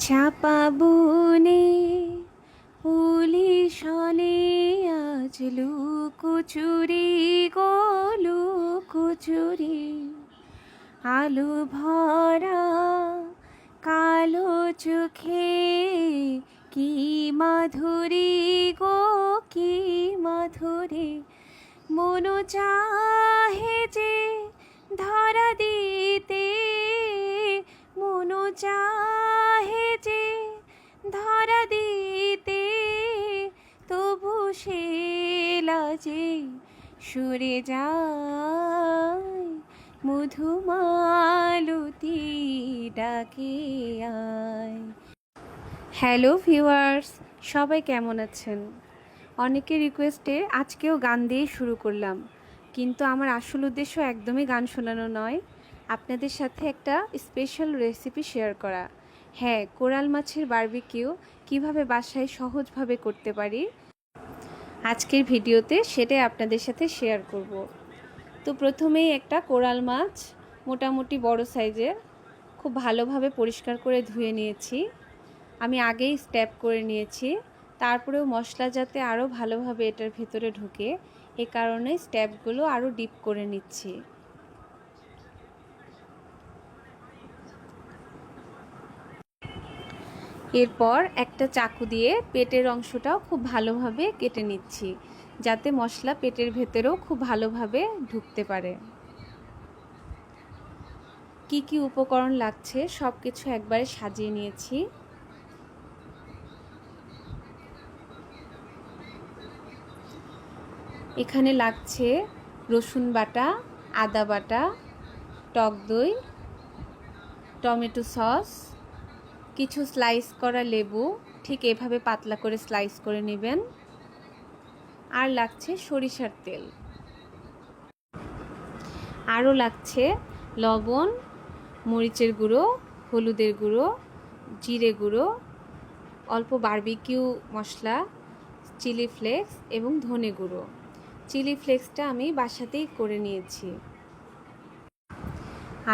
চাপা বনে পুলিশনে আজ লুকোচুরি গো লুকোচুরি আলু ভরা কালো চোখে কি মাধুরী গো, কি মাধুরী। মনো চাহে যে ধরা দিতে, মনো চাহে যে, ধরা দিতে, তবু সে লাজে সরে যায়, মধুমালতি ডাকে আয়। হ্যালো ভিউয়ার্স, সবাই কেমন আছেন? অনেকের রিকোয়েস্টে আজকেও গান দিয়ে শুরু করলাম, কিন্তু আমার আসল উদ্দেশ্য একদমই গান শোনানো নয়। আপনাদের সাথে একটা স্পেশাল রেসিপি শেয়ার করা। হ্যাঁ কোরাল মাছের বারবিকিউ কীভাবে বাসায় সহজভাবে করতে পারি? আজকের ভিডিওতে সেটাই আপনাদের সাথে শেয়ার করব। তো প্রথমেই একটা কোরাল মাছ, মোটামুটি বড় সাইজের, খুব ভালোভাবে পরিষ্কার করে ধুয়ে নিয়েছি। আমি আগেই স্ট্যাপ করে নিয়েছি। তারপরেও মশলা যাতে আরও ভালোভাবে এটার ভেতরে ঢুকে, এ কারণে স্ট্যাপগুলো আরও ডিপ করে নিচ্ছি। এরপর একটা চাকু দিয়ে পেটের অংশটাও খুব ভালোভাবে কেটে নিচ্ছি, যাতে মশলা পেটের ভেতরেও খুব ভালোভাবে ঢুকতে পারে। কি কি উপকরণ লাগছে সব কিছু একবারে সাজিয়ে নিয়েছি। এখানে লাগছে রসুন বাটা, আদা বাটা, টক দই, টমেটো সস কিছু স্লাইস করা লেবু, ঠিক এভাবে পাতলা করে স্লাইস করে নেবেন। আর লাগছে সরিষার তেল। আরও লাগছে লবণ, মরিচের গুঁড়ো, হলুদের গুঁড়ো, জিরে গুঁড়ো, অল্প বারবিকিউ মশলা চিলি ফ্লেক্স এবং ধনে গুঁড়ো। চিলি ফ্লেক্সটা আমি বাসাতেই করে নিয়েছি।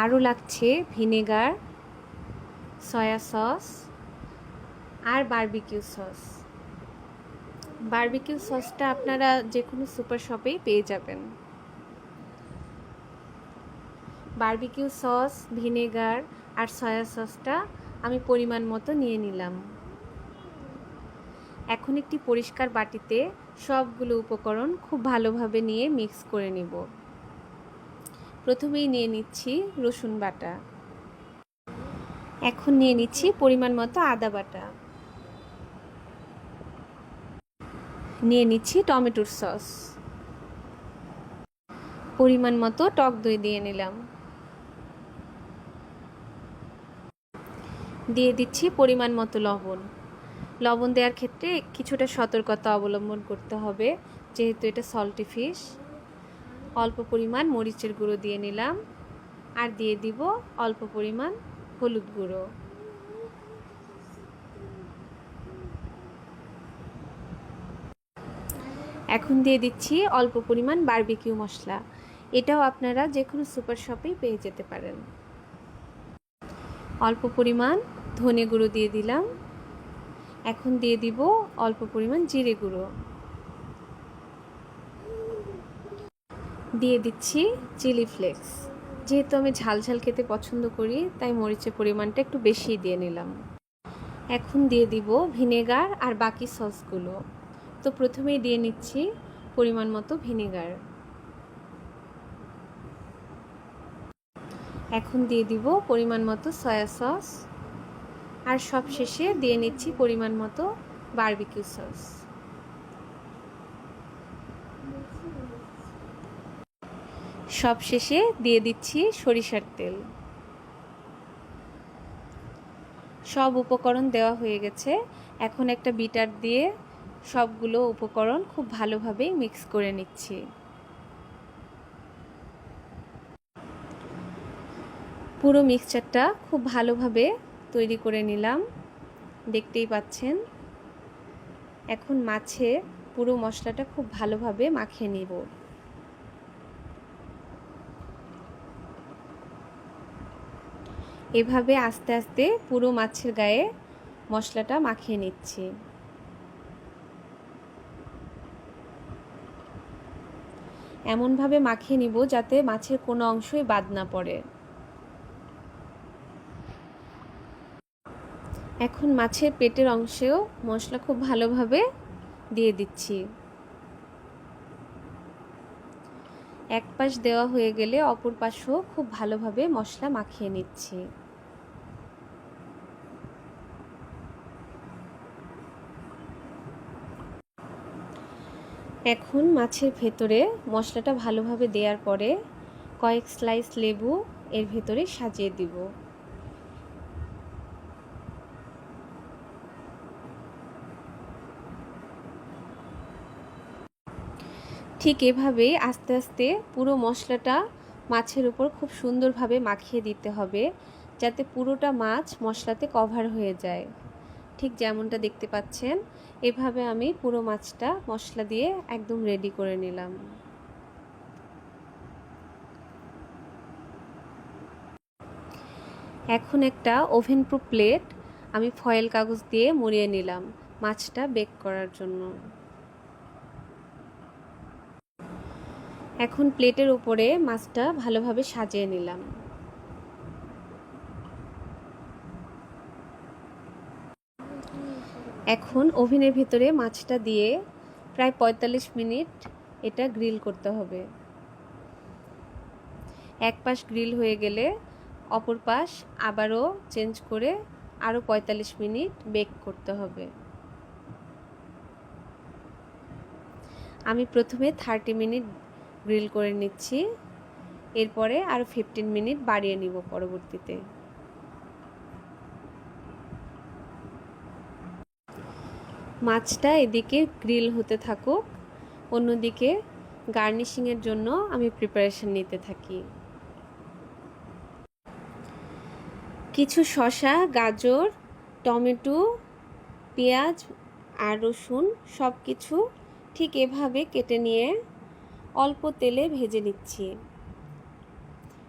আরও লাগছে ভিনেগার সয়া সস আর বারবিকিউ সস বারবিকিউ সসটা আপনারা যে কোনো সুপার শপেই পেয়ে যাবেন। বারবিকিউ সস ভিনেগার আর সয়া সসটা আমি পরিমাণ মতো নিয়ে নিলাম। এখন একটি পরিষ্কার বাটিতে সবগুলো উপকরণ খুব ভালোভাবে নিয়ে মিক্স করে নিব। প্রথমেই নিয়ে নিচ্ছি রসুন বাটা। এখন নিয়ে নিচ্ছি পরিমাণ মতো আদা বাটা। নিয়ে নিচ্ছি টমেটোর সস। পরিমাণ মতো টক দই দিয়ে নিলাম। দিয়ে দিচ্ছি পরিমাণ মতো লবণ। লবণ দেওয়ার ক্ষেত্রে কিছুটা সতর্কতা অবলম্বন করতে হবে, যেহেতু এটা সল্টি ফিশ অল্প পরিমাণ মরিচের গুঁড়ো দিয়ে নিলাম। আর দিয়ে দিব অল্প পরিমাণ হলুদ গুঁড়ো। এখন দিয়ে দিচ্ছি অল্প পরিমাণ বারবিকিউ মশলা। এটাও আপনারা যে কোনো সুপার শপেই পেয়ে যেতে পারেন। অল্প পরিমাণ ধনে গুঁড়ো দিয়ে দিলাম। এখন দিয়ে দিব অল্প পরিমাণ জিরে গুঁড়ো। দিয়ে দিচ্ছি চিলি ফ্লেক্স যেহেতু আমি ঝাল ঝাল খেতে পছন্দ করি, তাই মরিচের পরিমাণটা একটু বেশি দিয়ে নিলাম। এখন দিয়ে দিব ভিনেগার আর বাকি সসগুলো। তো প্রথমেই দিয়ে নিচ্ছি পরিমাণ মতো ভিনেগার। এখন দিয়ে দিব পরিমাণ মতো সয়া সস। আর সব শেষে দিয়ে নিচ্ছি পরিমাণ মতো বারবিকিউ সস। সব শেষে দিয়ে দিচ্ছি সরিষার তেল। সব উপকরণ দেওয়া হয়ে গেছে। এখন একটা বিটার দিয়ে সবগুলো উপকরণ খুব ভালোভাবে মিক্স করে নিচ্ছি। পুরো মিক্সচারটা খুব ভালোভাবে তৈরি করে নিলাম। দেখতেই পাচ্ছেন, এখন মাছে পুরো মশলাটা খুব ভালোভাবে মাখিয়ে নিব। এভাবে আস্তে আস্তে পুরো মাছের গায়ে মশলাটা মাখিয়ে নিচ্ছি। এমনভাবে মাখিয়ে নিব যাতে মাছের কোনো অংশই বাদ না পড়ে। এখন মাছের পেটের অংশেও মশলা খুব ভালোভাবে দিয়ে দিচ্ছি। এক পাশ দেওয়া হয়ে গেলে অপর পাশও খুব ভালোভাবে মশলা মাখিয়ে নিচ্ছি। এখন মাছের ভেতরে মশলাটা ভালোভাবে দেওয়ার পরে কয়েক স্লাইস লেবু এর ভেতরে সাজিয়ে দিব। ঠিক এভাবেই আস্তে আস্তে পুরো মশলাটা মাছের উপর খুব সুন্দরভাবে মাখিয়ে দিতে হবে, যাতে পুরোটা মাছ মশলাতে কভার হয়ে যায়। ঠিক যেমনটা দেখতে পাচ্ছেন, এভাবে আমি পুরো মাছটা মশলা দিয়ে একদম রেডি করে নিলাম। এখন একটা ওভেন প্রুফ প্লেট আমি ফয়েল কাগজ দিয়ে মুড়িয়ে নিলাম মাছটা বেক করার জন্য। এখন প্লেটের উপরে মাছটা ভালোভাবে সাজিয়ে নিলাম। এখন ওভেনের ভিতরে মাছটা দিয়ে প্রায় পঁয়তাল্লিশ মিনিট এটা গ্রিল করতে হবে। এক পাশ গ্রিল হয়ে গেলে অপর পাশ আবারও চেঞ্জ করে আরও পঁয়তাল্লিশ মিনিট বেক করতে হবে। আমি প্রথমে থার্টি মিনিট গ্রিল করে নিচ্ছি, এরপরে আরও ফিফটিন মিনিট বাড়িয়ে নিব পরবর্তীতে। মাছটা এদিকে গ্রিল হতে থাকুক, অন্যদিকে গার্নিশিংয়ের জন্য আমি প্রিপারেশন নিতে থাকি। কিছু শসা, গাজর, টমেটো, পেঁয়াজ আর রসুন সব কিছু ঠিক এভাবে কেটে নিয়ে অল্প তেলে ভেজে নিচ্ছি।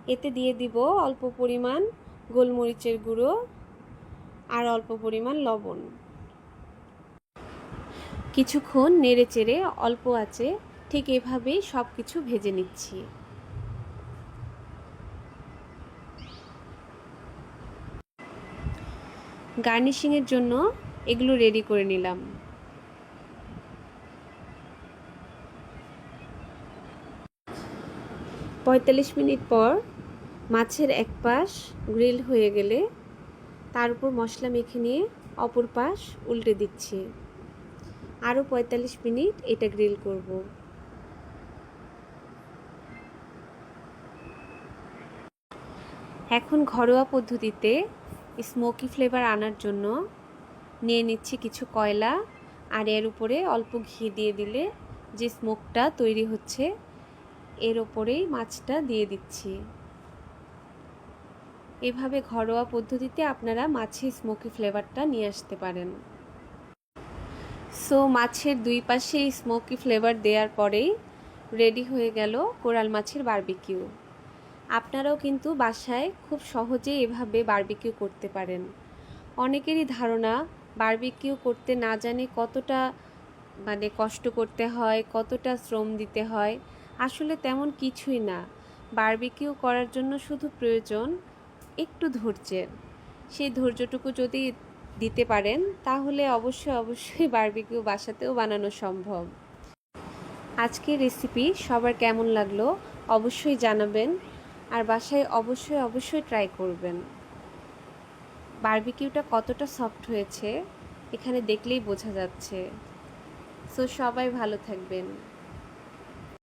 এতে দিয়ে দিব অল্প পরিমাণ গোলমরিচের গুঁড়ো আর অল্প পরিমাণ লবণ। কিছুক্ষণ নেড়ে চেড়ে অল্প আছে, ঠিক এভাবেই সব কিছু ভেজে নিচ্ছি। গার্নিশিংয়ের জন্য এগুলো রেডি করে নিলাম। পঁয়তাল্লিশ মিনিট পর মাছের এক পাশ গ্রিল হয়ে গেলে তার উপর মশলা মেখে নিয়ে অপর পাশ উল্টে দিচ্ছি। আরও পঁয়তাল্লিশ মিনিট এটা গ্রিল করব। এখন ঘরোয়া পদ্ধতিতে স্মোকি ফ্লেভার আনার জন্য নিয়ে নিচ্ছি কিছু কয়লা আর এর উপরে অল্প ঘি দিয়ে দিলে যে স্মোকটা তৈরি হচ্ছে, এর ওপরেই মাছটা দিয়ে দিচ্ছি। এভাবে ঘরোয়া পদ্ধতিতে আপনারা মাছের স্মোকি ফ্লেভারটা নিয়ে আসতে পারেন। সো মাছের দুই পাশে স্মোকি ফ্লেভার দেওয়ার পরেই রেডি হয়ে গেল কোরাল মাছের বারবিকিউ আপনারাও কিন্তু বাসায় খুব সহজে এভাবে বারবিকিউ করতে পারেন। অনেকেরই ধারণা বারবিকিউ করতে না জানে কতটা মানে কষ্ট করতে হয়, কতটা শ্রম দিতে হয়, আসলে তেমন কিছুই না। বারবিকিউ করার জন্য শুধু প্রয়োজন একটু ধৈর্যের। সেই ধৈর্যটুকু যদি দিতে পারেন, তাহলে অবশ্যই অবশ্যই বারবিকিউ বাসাতেও বানানো সম্ভব। আজকের রেসিপি সবার কেমন লাগল অবশ্যই জানাবেন আর বাসায় অবশ্যই অবশ্যই ট্রাই করবেন। বারবিকিউটা কতটা সফট হয়েছে এখানে দেখলেই বোঝা যাচ্ছে। সো সবাই ভালো থাকবেন।